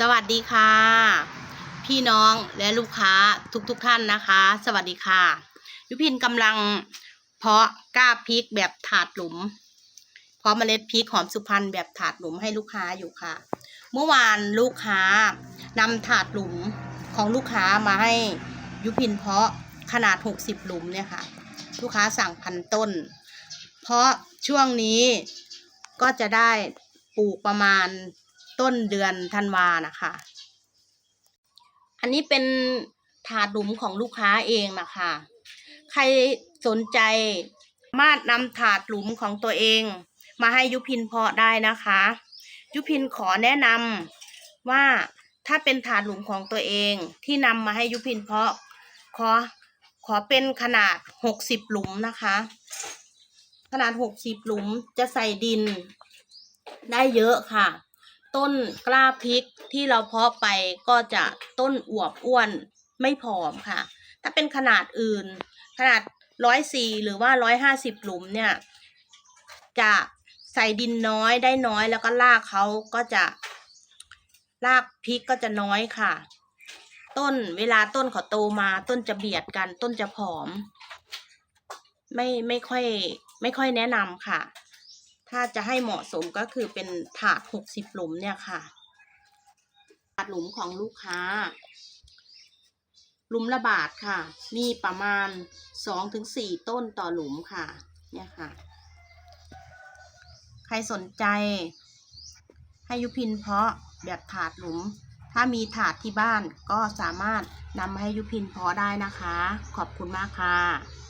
สวัสดีค่ะ พี่น้องและลูกค้าทุกๆทท่านนะคะ สวัสดีค่ะ ยุพินกำลังเพาะกล้าพริกแบบถาดหลุม เพาะเมล็ดพริกหอมสุพรรณแบบถาดหลุมให้ลูกค้าอยู่ค่ะ เมื่อวานลูกค้านำถาดหลุมของลูกค้ามาให้ยุพินเพาะขนาด 60 หลุมเนี่ยค่ะ ลูกค้าสั่งพันต้น เพราะช่วงนี้ก็จะได้ปลูกประมาณ ต้นเดือนธันวานะคะ อันนี้เป็นถาดหลุมของลูกค้าเองนะคะ ใครสนใจสามารถนำถาดหลุมของตัวเอง มาให้ยุพินเพาะได้นะคะ ยุพินขอแนะนำว่าถ้าเป็นถาดหลุมของตัวเองที่นำมาให้ยุพินเพาะขอขอเป็นขนาดหกสิบหลุมนะคะ ขนาดหกสิบหลุมจะใส่ดินได้เยอะค่ะ ต้นกล้าพริกที่เราเพาะไปก็จะต้นอวบอ้วนไม่ผอมค่ะ ถ้าเป็นขนาดอื่น ขนาดร้อยสี่หรือว่าร้อยห้าสิบหลุมเนี่ย จะใส่ดินน้อยได้น้อยแล้วก็รากเขาก็จะรากพริกก็จะน้อยค่ะ ต้นเวลาต้นเขาโตมาต้นจะเบียดกันต้นจะผอม ไม่ไม่ค่อย ไม่ค่อยแนะนำค่ะ ถ้าจะให้เหมาะสมก็คือเป็นถาดหกสิบหลุมเนี่ยค่ะ ถาดหลุมของลูกค้า หลุมละบาทค่ะ มีประมาณสองถึงสี่ต้นต่อหลุมค่ะ เนี่ยค่ะ ใครสนใจ ให้ยุพินเพาะแบบถาดหลุม ถ้ามีถาดที่บ้านก็สามารถนำมาให้ยุพินเพาะได้นะคะ ขอบคุณมากค่ะ